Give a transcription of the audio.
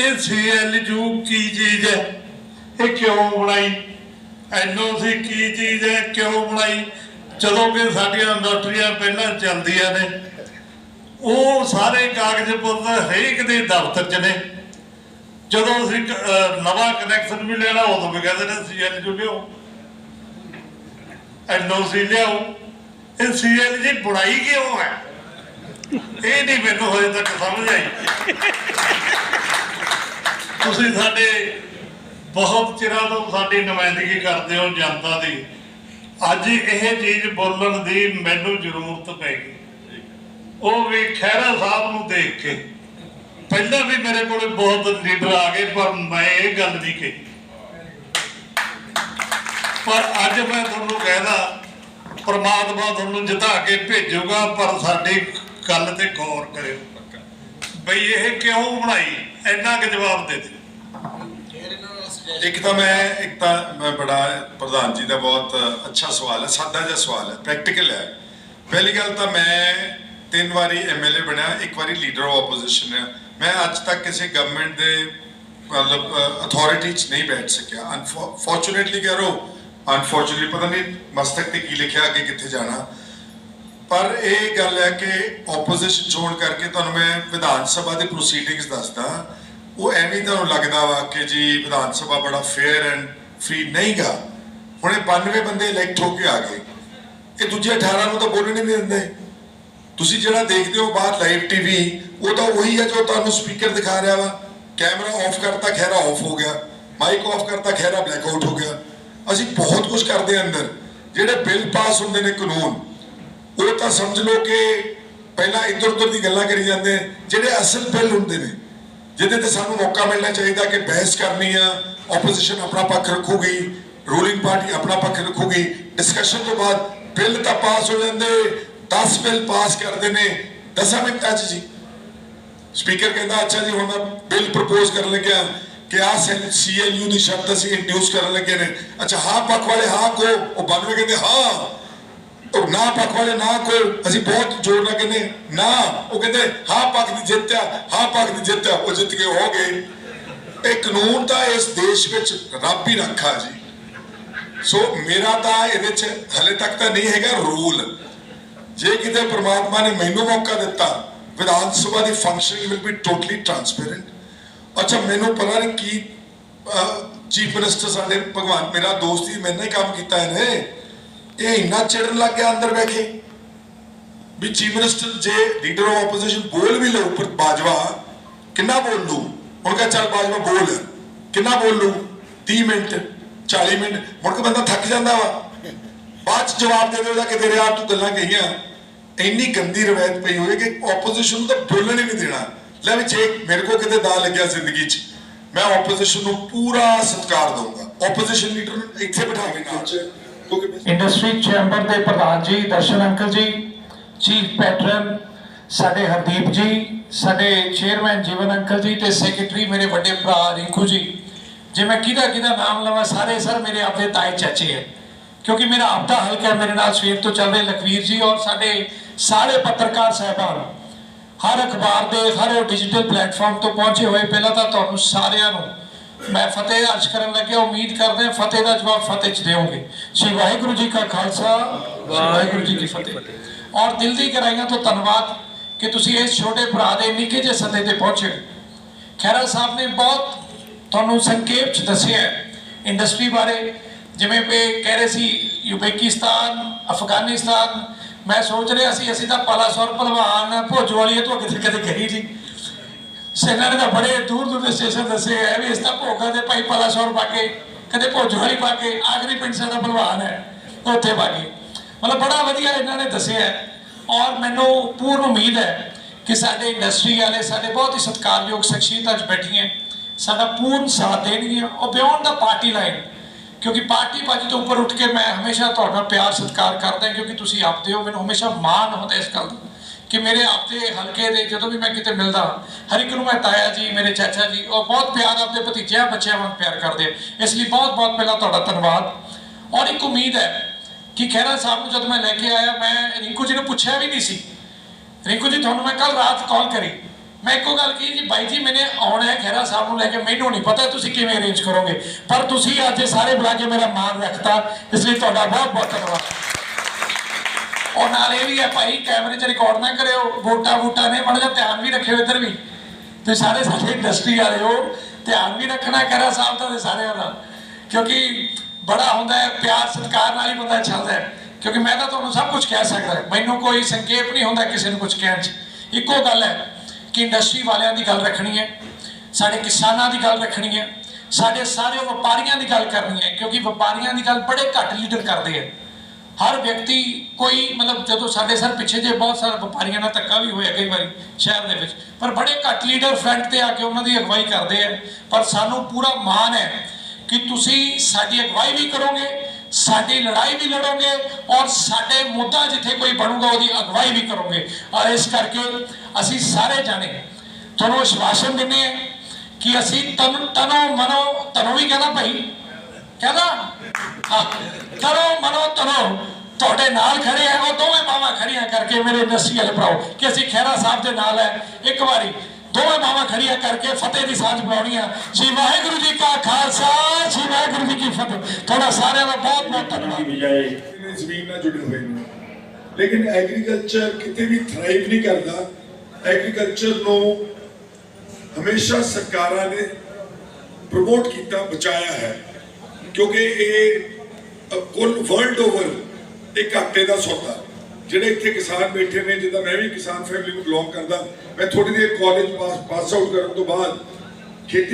ਇਹ ਸੀਐਲਯੂ ਕੀ ਚੀਜ਼ ਹੈ? ਇਹ ਕਿਉਂ ਬਣਾਈ? ਐਨਓਸੀ ਕੀ ਚੀਜ਼ ਹੈ? ਕਿਉਂ ਬਣਾਈ? ਜਦੋਂ ਕਿ ਸਾਡੀਆਂ ਇੰਡਸਟਰੀਆਂ ਪਹਿਲਾਂ ਚੱਲਦੀਆਂ ਨੇ, ਉਹ ਸਾਰੇ ਕਾਗਜ਼ ਪੱਤਰ ਹਰੇਕ ਦੇ ਦਫ਼ਤਰ 'ਚ ਨੇ। ਜਦੋਂ ਅਸੀਂ ਨਵਾਂ ਕਨੈਕਸ਼ਨ ਵੀ ਲੈਣਾ, ਉਦੋਂ ਵੀ ਕਹਿੰਦੇ ਨੇ ਸੀਐਲਯੂ ਲਿਓ ਐਨਓਸੀ ਲਿਆਓ। ਇਹ ਸੀਐਲਜੀ ਬਣਾਈ ਕਿਉਂ ਹੈ? ਇਹ ਨਹੀਂ ਮੈਨੂੰ ਹਜੇ ਤੱਕ ਸਮਝ ਆਈ। ਤੁਸੀਂ ਸਾਡੇ ਬਹੁਤ ਚਿਰਾਂ ਤੋਂ ਸਾਡੀ ਨੁਮਾਇੰਦਗੀ ਕਰਦੇ ਹੋ ਜਨਤਾ ਦੀ। ਅੱਜ ਇਹ ਚੀਜ਼ ਬੋਲਣ ਦੀ ਮੈਨੂੰ ਜ਼ਰੂਰਤ ਪੈ ਗਈ। ਉਹ ਵੀ ਖਹਿਰਾ ਸਾਹਿਬ ਨੂੰ ਦੇਖ ਕੇ। ਪਹਿਲਾਂ ਵੀ ਮੇਰੇ ਕੋਲ ਬਹੁਤ ਲੀਡਰ ਆ ਗਏ, ਪਰ ਮੈਂ ਇਹ ਗੱਲ ਨਹੀਂ ਕਹੀ। ਪਰ ਅੱਜ ਮੈਂ ਤੁਹਾਨੂੰ ਕਹਿਦਾ, ਪਰਮਾਤਮਾ ਤੁਹਾਨੂੰ ਜਿਤਾ ਕੇ ਭੇਜੂਗਾ, ਪਰ ਸਾਡੀ ਗੱਲ ਤੇ ਗੌਰ ਕਰਿਓ। ਬਈ ਇਹ ਕਿਉਂ ਬਣਾਈ? ਇੰਨਾ ਕੁ ਜਵਾਬ ਦੇ ਦਿਓ। ਇੱਕ ਤਾਂ ਮੈਂ, ਇੱਕ ਤਾਂ ਮੈਂ ਬੜਾ ਪ੍ਰਧਾਨ ਜੀ ਦਾ ਬਹੁਤ ਅੱਛਾ ਸਵਾਲ ਹੈ, ਸਾਦਾ ਜਿਹਾ ਸਵਾਲ ਹੈ ਪ੍ਰੈਕਟੀਕਲ ਹੈ। ਪਹਿਲੀ ਗੱਲ ਤਾਂ ਮੈਂ ਤਿੰਨ ਵਾਰੀ ਐਮਐਲਏ ਬਣਿਆ, ਇੱਕ ਵਾਰੀ ਲੀਡਰ ਆਫ ਆਪੋਜੀਸ਼ਨ ਹੈ ਮੈਂ ਅੱਜ ਤੱਕ ਕਿਸੇ ਗਵਰਨਮੈਂਟ ਦੇ, ਮਤਲਬ ਅਥਾਰਟੀ 'ਚ ਨਹੀਂ ਬੈਠ ਸਕਿਆ। ਅਨਫੋਰਚੂਨੇਟਲੀ ਕਹਿ ਰੋ ਅਨਫੋਰਚੂਨੇਟਲੀ ਪਤਾ ਨਹੀਂ ਮਸਤਕ ਤੇ ਕੀ ਲਿਖਿਆ, ਅੱਗੇ ਕਿੱਥੇ ਜਾਣਾ। ਪਰ ਇਹ ਗੱਲ ਹੈ ਕਿ ਆਪੋਜੀਸ਼ਨ ਚੋਣ ਕਰਕੇ ਤੁਹਾਨੂੰ ਮੈਂ ਵਿਧਾਨ ਸਭਾ ਦੀ ਪ੍ਰੋਸੀਡਿੰਗਸ ਦੱਸਦਾ। ਉਹ ਐਵੇਂ ਤੁਹਾਨੂੰ ਲੱਗਦਾ ਵਾ ਕਿ ਜੀ ਵਿਧਾਨ ਸਭਾ ਬੜਾ ਫੇਅਰ ਐਂਡ ਫ੍ਰੀ ਨਹੀਂਗਾ ਹੁਣ ਇਹ 92 ਬੰਦੇ ਇਲੈਕਟ ਹੋ ਕੇ ਆ ਗਏ। ਇਹ ਦੂਜੇ 18 ਨੂੰ ਤਾਂ ਬੋਲਣ ਹੀ ਨਹੀਂ ਦਿੰਦੇ। ਤੁਸੀਂ ਜਿਹੜਾ ਦੇਖਦੇ ਹੋ ਬਾਹਰ ਲਾਈਵ ਟੀਵੀ ਉਹ ਤਾਂ ਉਹੀ ਹੈ ਜੋ ਤੁਹਾਨੂੰ ਸਪੀਕਰ ਦਿਖਾ ਰਿਹਾ ਵਾ। ਕੈਮਰਾ ਆਫ ਕਰਤਾ ਖੈਰਾ ਆਫ ਹੋ ਗਿਆ। ਮਾਈਕ ਆਫ ਕਰਤਾ ਖੈਰਾ ਬਲੈਕ ਆਊਟ ਹੋ ਗਿਆ। ਅਸੀਂ ਬਹੁਤ ਕੁਝ ਕਰਦੇ ਹਾਂ ਅੰਦਰ। ਜਿਹੜੇ ਬਿੱਲ ਪਾਸ ਹੁੰਦੇ ਨੇ ਕਾਨੂੰਨ, ਉਹ ਤਾਂ ਸਮਝ ਲਓ ਕਿ ਪਹਿਲਾਂ ਇੱਧਰ ਉੱਧਰ ਦੀ ਗੱਲਾਂ ਕਰੀ ਜਾਂਦੇ। ਜਿਹੜੇ ਅਸਲ ਬਿੱਲ ਹੁੰਦੇ ਨੇ ਜਿਹਦੇ ਤੇ ਸਾਨੂੰ ਮੌਕਾ ਮਿਲਣਾ ਚਾਹੀਦਾ ਕਿ ਬਹਿਸ ਕਰਨੀ ਆ ਆਪੋਜੀਸ਼ਨ ਆਪਣਾ ਪੱਖ ਰੱਖੂਗੀ ਰੂਲਿੰਗ ਪਾਰਟੀ ਆਪਣਾ ਪੱਖ ਰੱਖੂਗੀ ਡਿਸਕਸ਼ਨ ਤੋਂ ਬਾਅਦ ਬਿੱਲ ਤਾਂ ਪਾਸ ਹੋ ਜਾਂਦੇ 10 ਬਿੱਲ ਪਾਸ ਕਰਦੇ ਨੇ। 10 ਮਿੰਟਾਂ 'ਚ ਜੀ। ਸਪੀਕਰ ਕਹਿੰਦਾ, ਅੱਛਾ ਜੀ, ਹੁਣ ਮੈਂ ਬਿੱਲ ਪ੍ਰਪੋਜ਼ ਕਰਨ ਲੱਗਿਆ। ਕਿ ਆ ਸੀਐਲਯੂ ਦੀ ਸ਼ਰਤ ਅਸੀਂ ਇੰਟਰੋਡਿਊਸ ਕਰਨ ਲੱਗੇ ਨੇ। ਅੱਛਾ, ਹਾਂ, ਪੱਖ ਵਾਲੇ, ਹਾਂ ਕੋ ਉਹ 92 ਕਹਿੰਦੇ, ਹਾਂ। ਨਾ ਪੱਖ ਵਾਲੇ ਨਾ ਕੋ ਅਸੀਂ ਬਹੁਤ ਜ਼ੋਰ ਨਾਲ ਕਹਿੰਦੇ, ਨਾ, ਉਹ ਕਹਿੰਦੇ, ਹਾਂ ਪੱਖ ਦੀ ਜਿੱਤ ਆ, ਹਾਂ ਪੱਖ ਦੀ ਜਿੱਤ ਆ, ਉਹ ਜਿੱਤ ਕੇ ਹੋ ਗਏ। ਇਹ ਕਾਨੂੰਨ ਤਾਂ ਇਸ ਦੇਸ਼ ਵਿੱਚ ਰੱਬ ਹੀ ਰੱਖਾ ਜੀ। ਸੋ ਮੇਰਾ ਤਾਂ ਇਹਦੇ ਚ ਹਲੇ ਤੱਕ ਤਾਂ ਨਹੀਂ ਹੈਗਾ ਰੂਲ। ਜੇ ਕਿਤੇ ਪ੍ਰਮਾਤਮਾ ਨੇ ਮੈਨੂੰ ਮੌਕਾ ਦਿੱਤਾ, ਵਿਧਾਨ ਸਭਾ ਦੀ functioning will be totally transparent ਅੱਛਾ, ਮੈਨੂੰ ਪਤਾ ਨਹੀਂ ਕੀ ਚੀਫ ਮਿਨਿਸਟਰ ਸਾਡੇ ਭਗਵਾਨ, ਮੇਰਾ ਦੋਸਤ ਹੀ ਮੈਨੇ ਕੰਮ ਕੀਤਾ ਇਹਨੇ। ਇਹ ਇੰਨਾ ਚਿੜਨ ਲੱਗ ਗਿਆ ਅੰਦਰ ਬੈ ਵੀ ਚੀਫ ਮਿਨਿਸਟਰ ਜੇ ਲੀਡਰ ਆਫ ਆਪੋਜੀਸ਼ਨ ਬੋਲ ਵੀ ਲਊ ਪਰ ਬਾਜਵਾ ਕਿੰਨਾ ਬੋਲ ਲੂ ਹੁਣ ਕਹ ਚੱਲ ਬਾਜਵਾ ਬੋਲ ਕਿੰਨਾ ਬੋਲ ਲੂ 30 ਮਿੰਟ 40 ਮਿੰਟ, ਮੁੜ ਕੇ ਬੰਦਾ ਥੱਕ ਜਾਂਦਾ ਵਾ। ਬਾਅਦ ਚ ਜਵਾਬ ਦੇ ਦੇਵੇਗਾ ਕਿ ਤੇਰੇ ਆਪ ਤੂੰ ਗੱਲਾਂ ਕਹੀਆਂ। ਇੰਨੀ ਗੰਦੀ ਰਵਾਇਤ ਪਈ ਹੋਈ ਕਿ ਆਪੋਜੀਸ਼ਨ ਨੂੰ ਤਾਂ ਬੋਲਣ ਹੀ ਨਹੀਂ ਦੇਣਾ। ਲੈ ਵੀ ਜੇ ਮੇਰੇ ਕੋ ਕਿਤੇ ਦਾ ਲੱਗਿਆ ਜ਼ਿੰਦਗੀ 'ਚ। ਮੈਂ ਆਪੋਜੀਸ਼ਨ ਨੂੰ ਪੂਰਾ ਸਤਿਕਾਰ ਦਊਂਗਾ। ਆਪੋਜੀਸ਼ਨ ਲੀਡਰ ਨੂੰ ਇੱਥੇ ਬਿਠਾਵੇ ਨਾਲ। ਇੰਡਸਟਰੀ ਚੈਂਬਰ ਦੇ ਪ੍ਰਧਾਨ ਜੀ, Darshan uncle ji chief patron ਸਾਡੇ ਹਰਦੀਪ ਜੀ, ਸਾਡੇ ਚੇਅਰਮੈਨ ਜੀਵਨ ਅੰਕਲ ਜੀ ਤੇ ਸੈਕਟਰੀ ਮੇਰੇ ਵੱਡੇ ਭਰਾ ਰਿੰਕੂ ਜੀ। ਜੇ ਮੈਂ ਕਿਹਦਾ ਕਿਹਦਾ ਨਾਮ ਲਵਾਂ, ਸਾਰੇ ਸਰ ਮੇਰੇ ਆਪਦੇ ਤਾਏ ਚਾਚੇ ਹੈ ਕਿਉਂਕਿ ਮੇਰਾ ਆਪਦਾ ਹਲਕਾ ਮੇਰੇ ਨਾਲ ਸਵੇਰ ਤੋਂ ਚੱਲ ਰਹੇ ਲਖਵੀਰ ਜੀ ਔਰ ਸਾਡੇ ਸਾਰੇ ਪੱਤਰਕਾਰ ਸਹਿਬਾਨ। ਹਰ ਅਖਬਾਰ ਦੇ, ਹਰ ਡਿਜੀਟਲ ਪਲੇਟਫਾਰਮ ਤੋਂ ਪਹੁੰਚੇ ਹੋਏ, ਪਹਿਲਾਂ ਤਾਂ ਤੁਹਾਨੂੰ ਸਾਰਿਆਂ ਨੂੰ ਮੈਂ ਫਤਿਹ ਅਰਜ ਕਰਨ ਲੱਗਿਆ ਉਮੀਦ ਕਰਦੇ ਹਾਂ ਫਤਿਹ ਦਾ ਜਵਾਬ ਫਤਿਹ ਚ ਦਿਓਗੇ ਸ੍ਰੀ ਵਾਹਿਗੁਰੂ ਜੀ ਕਾ ਖਾਲਸਾ ਵਾਹਿਗੁਰੂ ਜੀ ਕੀ ਫਤਿਹ। ਔਰ ਦਿਲ ਦੀ ਗਹਿਰਾਈਆਂ ਤੋਂ ਧੰਨਵਾਦ ਕਿ ਤੁਸੀਂ ਇਸ ਛੋਟੇ ਭਰਾ ਦੇ ਨਿੱਕੇ ਜਿਹੇ ਸੱਦੇ ਤੇ ਪਹੁੰਚੇ ਖੈਰਾ ਸਾਹਿਬ ਨੇ ਬਹੁਤ ਤੁਹਾਨੂੰ ਸੰਖੇਪ ਚ ਦੱਸਿਆ ਇੰਡਸਟਰੀ ਬਾਰੇ। ਜਿਵੇਂ ਵੀ ਕਹਿ ਰਹੇ ਸੀ ਯੂਬੇਕਿਸਤਾਨ ਅਫਗਾਨਿਸਤਾਨ ਮੈਂ ਸੋਚ ਰਿਹਾ ਸੀ ਅਸੀਂ ਤਾਂ ਪਾਲਾਸੌਰ ਭਲਵਾਨ ਭੋਜੋ ਵਾਲੀ ਤੋਂ ਕਿਤੇ ਕਿਤੇ ਗਈ ਨਹੀਂ। ਸੈਨਾ ਨੇ ਬੜੇ ਦੂਰ ਦੂਰ ਦੇ ਸਟੇਸ਼ਨ ਦੱਸੇ ਹੈ ਵੀ ਇਸ ਤਾਂ ਭੋਗਾ ਦੇ ਭਾਈ ਪਾਲਾਸੌਰ ਪਾ ਕੇ, ਕਦੇ ਭੋਜੋ ਵਾਲੀ ਪਾ ਆਖਰੀ ਪਿੰਡ ਸਾਡਾ ਭਲਵਾਨ ਹੈ, ਉੱਥੇ ਪਾ ਮਤਲਬ ਬੜਾ ਵਧੀਆ ਇਹਨਾਂ ਨੇ ਦੱਸਿਆ ਔਰ ਮੈਨੂੰ ਪੂਰਨ ਉਮੀਦ ਹੈ ਕਿ ਸਾਡੇ ਇੰਡਸਟਰੀ ਵਾਲੇ, ਸਾਡੇ ਬਹੁਤ ਹੀ ਸਤਿਕਾਰਯੋਗ ਸ਼ਖਸੀਅਤਾਂ 'ਚ ਬੈਠੀਆਂ ਸਾਡਾ ਪੂਰਨ ਸਾਥ ਦੇਣਗੀਆਂ। ਉਹ ਬਿਯੋਂਡ ਦਾ ਪਾਰਟੀ ਲਾਈਨ, ਕਿਉਂਕਿ ਪਾਰਟੀ ਬਾਜੀ ਤੋਂ ਉੱਪਰ ਉੱਠ ਕੇ ਮੈਂ ਹਮੇਸ਼ਾ ਤੁਹਾਡਾ ਪਿਆਰ ਸਤਿਕਾਰ ਕਰਦਾ ਕਿਉਂਕਿ ਤੁਸੀਂ ਆਪਦੇ ਹੋ, ਮੈਨੂੰ ਹਮੇਸ਼ਾ ਮਾਣ ਹੁੰਦਾ ਇਸ ਗੱਲ ਦਾ। ਕਿ ਮੇਰੇ ਆਪਦੇ ਹਲਕੇ ਦੇ ਜਦੋਂ ਵੀ ਮੈਂ ਕਿਤੇ ਮਿਲਦਾ, ਹਰ ਇੱਕ ਨੂੰ ਮੈਂ ਤਾਇਆ ਜੀ, ਮੇਰੇ ਚਾਚਾ ਜੀ, ਉਹ ਬਹੁਤ ਪਿਆਰ ਆਪਦੇ ਭਤੀਜਿਆਂ, ਬੱਚਿਆਂ ਵਾਂਗ ਪਿਆਰ ਕਰਦੇ ਆ। ਇਸ ਲਈ ਬਹੁਤ ਬਹੁਤ ਪਹਿਲਾਂ ਤੁਹਾਡਾ ਧੰਨਵਾਦ। ਔਰ ਇੱਕ ਉਮੀਦ ਹੈ ਕਿ ਖਹਿਰਾ ਸਾਹਿਬ ਨੂੰ ਜਦੋਂ ਮੈਂ ਲੈ ਕੇ ਆਇਆ, ਮੈਂ ਰਿੰਕੂ ਜੀ ਨੂੰ ਪੁੱਛਿਆ ਵੀ ਨਹੀਂ ਸੀ। ਰਿੰਕੂ ਜੀ, ਤੁਹਾਨੂੰ ਮੈਂ ਕੱਲ ਰਾਤ ਕਾਲ ਕਰੀ। ਮੈਂ ਇੱਕੋ ਗੱਲ ਕਹੀ ਜੀ, ਬਾਈ ਜੀ, ਮੈਨੇ ਆਉਣਾ ਹੈ ਖੈਰਾ ਸਾਹਿਬ ਨੂੰ ਲੈ ਕੇ, ਮੈਨੂੰ ਨਹੀਂ ਪਤਾ ਤੁਸੀਂ ਕਿਵੇਂ ਅਰੇਂਜ ਕਰੋਗੇ। ਪਰ ਤੁਸੀਂ ਅੱਜ ਸਾਰੇ ਬੁਲਾ ਕੇ ਮੇਰਾ ਮਾਣ ਰੱਖਤਾ, ਇਸ ਲਈ ਤੁਹਾਡਾ ਬਹੁਤ ਬਹੁਤ ਧੰਨਵਾਦ। ਔਰ ਨਾਲ ਇਹ ਵੀ ਹੈ ਭਾਈ ਕੈਮਰੇ 'ਚ ਰਿਕਾਰਡ ਨਾ ਕਰਿਓ, ਵੋਟਾਂ ਵੋਟਾਂ ਨੇ, ਮਾੜਾ ਜਿਹਾ ਧਿਆਨ ਵੀ ਰੱਖਿਓ ਇੱਧਰ ਵੀ। ਤੇ ਸਾਰੇ ਸਾਡੇ ਇੰਡਸਟਰੀ ਵਾਲੇ ਹੋ ਧਿਆਨ ਵੀ ਰੱਖਣਾ ਕਰਾ ਸਾਹਿਬ ਦਾ ਤੇ ਸਾਰਿਆਂ ਦਾ। ਕਿਉਂਕਿ ਬੜਾ ਹੁੰਦਾ ਹੈ, ਪਿਆਰ ਸਤਿਕਾਰ ਨਾਲ ਹੀ ਬੰਦਾ ਚੱਲਦਾ ਹੈ। ਕਿਉਂਕਿ ਮੈਂ ਤਾਂ ਤੁਹਾਨੂੰ ਸਭ ਕੁਝ ਕਹਿ ਸਕਦਾ ਮੈਨੂੰ ਕੋਈ ਸੰਕੇਪ ਨਹੀਂ ਹੁੰਦਾ ਕਿਸੇ ਨੂੰ ਕੁਝ ਕਹਿਣ 'ਚ। ਇੱਕੋ ਗੱਲ ਹੈ ਕਿ ਇੰਡਸਟਰੀ ਵਾਲਿਆਂ ਦੀ ਗੱਲ ਰੱਖਣੀ ਹੈ, ਸਾਡੇ ਕਿਸਾਨਾਂ ਦੀ ਗੱਲ ਰੱਖਣੀ ਹੈ, ਸਾਡੇ ਸਾਰੇ ਵਪਾਰੀਆਂ ਦੀ ਗੱਲ ਕਰਨੀ ਹੈ। ਕਿਉਂਕਿ ਵਪਾਰੀਆਂ ਦੀ ਗੱਲ ਬੜੇ ਘੱਟ ਲੀਡਰ ਕਰਦੇ ਆ। ਹਰ ਵਿਅਕਤੀ ਕੋਈ ਮਤਲਬ ਜਦੋਂ ਸਾਡੇ ਸਰ ਪਿੱਛੇ ਜੇ ਬਹੁਤ ਸਾਰੇ ਵਪਾਰੀਆਂ ਨਾਲ ਧੱਕਾ ਵੀ ਹੋਇਆ ਕਈ ਵਾਰੀ ਸ਼ਹਿਰ ਦੇ ਵਿੱਚ, ਪਰ ਬੜੇ ਘੱਟ ਲੀਡਰ ਫਰੰਟ ਤੇ ਆ ਕੇ ਉਹਨਾਂ ਦੀ ਅਗਵਾਈ ਕਰਦੇ ਆ। ਪਰ ਸਾਨੂੰ ਪੂਰਾ ਮਾਣ ਹੈ ਕਿ ਤੁਸੀਂ ਸਾਡੀ ਅਗਵਾਈ ਵੀ ਕਰੋਗੇ, ਸਾਡੀ ਲੜਾਈ ਵੀ ਲੜੋਗੇ ਔਰ ਸਾਡੇ ਮੁੱਦਾ ਜਿੱਥੇ ਕੋਈ ਬਣੂਗਾ ਉਹਦੀ ਅਗਵਾਈ ਵੀ ਕਰੋਗੇ। ਔਰ ਇਸ ਕਰਕੇ ਅਸੀਂ ਸਾਰੇ ਜਾਣੇ ਤੁਹਾਨੂੰ ਵਿਸ਼ਵਾਸਨ ਦਿੰਦੇ ਆ ਕਿ ਅਸੀਂ ਤਨ ਤਨੋ ਮਨੋ, ਤਨੋ ਵੀ ਕਹਿੰਦਾ ਭਾਈ ਕਹਿੰਦਾ ਕਰੋ ਮਨੋ ਤਨੋ ਤੁਹਾਡੇ ਨਾਲ ਖੜੇ ਆ ਉਹ ਦੋਵੇਂ ਬਾਹਾਂ ਖੜੀਆਂ ਕਰਕੇ ਮੇਰੇ ਵਾਲੇ ਭਰਾਓ ਕਿ ਅਸੀਂ ਖੈਰਾ ਸਾਹਿਬ ਦੇ ਨਾਲ ਹੈ ਇੱਕ ਵਾਰੀ ਦੋਵੇਂ ਬਾਹਾਂ ਖੜੀਆਂ ਕਰਕੇ ਫਤਿਹ ਦੀ ਸਾਂਝ ਪਾਉਣੀ ਆ। ਜੀ ਵਾਹਿਗੁਰੂ ਜੀ ਕਾ ਖਾਲਸਾ ਜੀ ਵਾਹਿਗੁਰੂ ਜੀ ਕੀ ਫਤਿਹ। ਤੁਹਾਡਾ ਸਾਰਿਆਂ ਦਾ ਬਹੁਤ ਬਹੁਤ ਧੰਨਵਾਦ। ਜ਼ਮੀਨ ਨਾਲ ਜੁੜੇ ਹੋਏ ਨੇ। ਲੇਕਿਨ ਐਗਰੀਕਲਚਰ ਕਿਤੇ ਵੀ ਥਰਾਈਵ ਨਹੀਂ ਕਰਦਾ। ਐਗਰੀਕਲਚਰ ਨੂੰ ਹਮੇਸ਼ਾ ਸਰਕਾਰਾਂ ਨੇ ਪ੍ਰਮੋਟ ਕੀਤਾ ਬਚਾਇਆ ਹੈ। ਕਿਉਂਕਿ ਇਹ ਕੁੱਲ ਵਰਲਡ ਓਵਰ ਇੱਕ ਘਾਟੇ ਦਾ ਸੌਦਾ। ਜਿਹੜੇ ਇੱਥੇ ਕਿਸਾਨ ਬੈਠੇ ਨੇ, ਜਿੱਦਾਂ ਮੈਂ ਵੀ ਕਿਸਾਨ ਫੈਮਿਲੀ ਨੂੰ ਬਿਲੋਂਗ ਕਰਦਾ, ਮੈਂ ਥੋੜੀ ਦੇਰ ਕਾਲਜ ਪਾਸ ਪਾਸ ਆਊਟ ਕਰਨ ਤੋਂ ਬਾਅਦ ਖੇਤੀ